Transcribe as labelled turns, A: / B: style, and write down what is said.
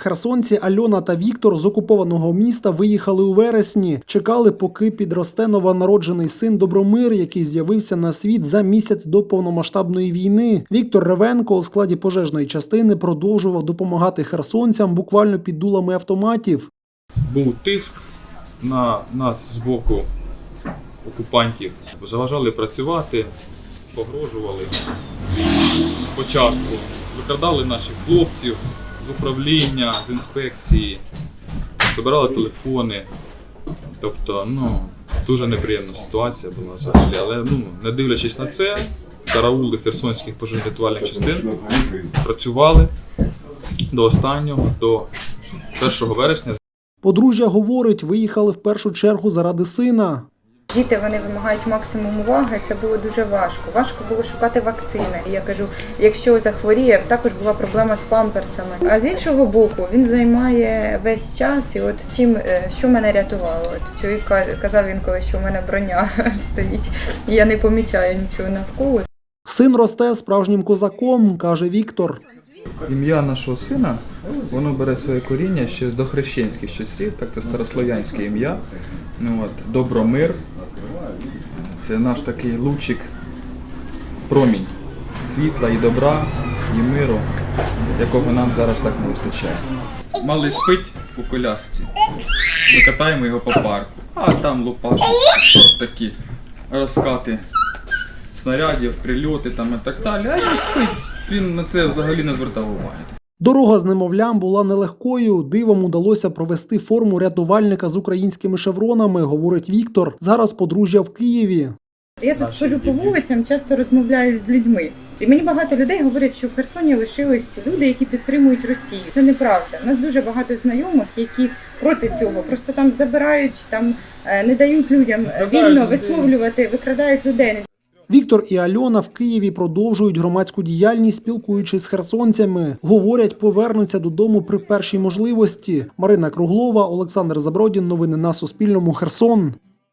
A: Херсонці Альона та Віктор з окупованого міста виїхали у вересні. Чекали, поки підросте новонароджений син Добромир, який з'явився на світ за місяць до повномасштабної війни. Віктор Ревенко у складі пожежної частини продовжував допомагати херсонцям буквально під дулами автоматів.
B: був тиск на нас з боку окупантів. Заважали працювати, погрожували спочатку, викрадали наших хлопців з управління, з інспекції, забирали телефони. Тобто, ну, дуже неприємна ситуація була взагалі. Але ну, не дивлячись на це, караули херсонських пожежно-рятувальних частин працювали до останнього, до 1 вересня
A: Подружжя говорить, виїхали в першу чергу заради сина.
C: Діти вони вимагають максимум уваги. Це було дуже важко. Важко було шукати вакцини. Я кажу, якщо захворіє, також була проблема з памперсами. А з іншого боку, він займає весь час. І от чим е, що мене рятувало? От чоловік казав він коли, що у мене броня стоїть, і я не помічаю нічого навколо.
A: Син росте справжнім козаком, каже Віктор.
D: Ім'я нашого сина воно бере своє коріння ще з дохрещенських часів, так це старослов'янське ім'я. Ну, от, Добромир. Це наш такий лучик, промінь світла і добра, і миру, якого нам зараз так не вистачає. Малий спить у колясці. Ми катаємо його по парку, а там лупашуть такі розкати снарядів, прильоти там і так далі. А він спить. Він на це взагалі не звертав уваги.
A: Дорога з немовлям була нелегкою. Дивом удалося провести форму рятувальника з українськими шевронами, говорить Віктор. Зараз подружжя в Києві.
C: Я тут
B: Наші
C: хожу по
B: діти.
C: вулицям, часто розмовляю з людьми. І мені багато людей говорять, що в Херсоні лишились люди, які підтримують Росію. Це неправда. У нас дуже багато знайомих, які проти цього. Просто там забирають, там е, не дають людям е,
B: Викрадають
C: вільно
B: людей.
C: висловлювати, викрадають людей.
A: Віктор і Альона в Києві продовжують громадську діяльність, спілкуючись з херсонцями. Говорять, повернуться додому при першій можливості. Марина Круглова, Олександр Забродін. Новини на Суспільному. Херсон.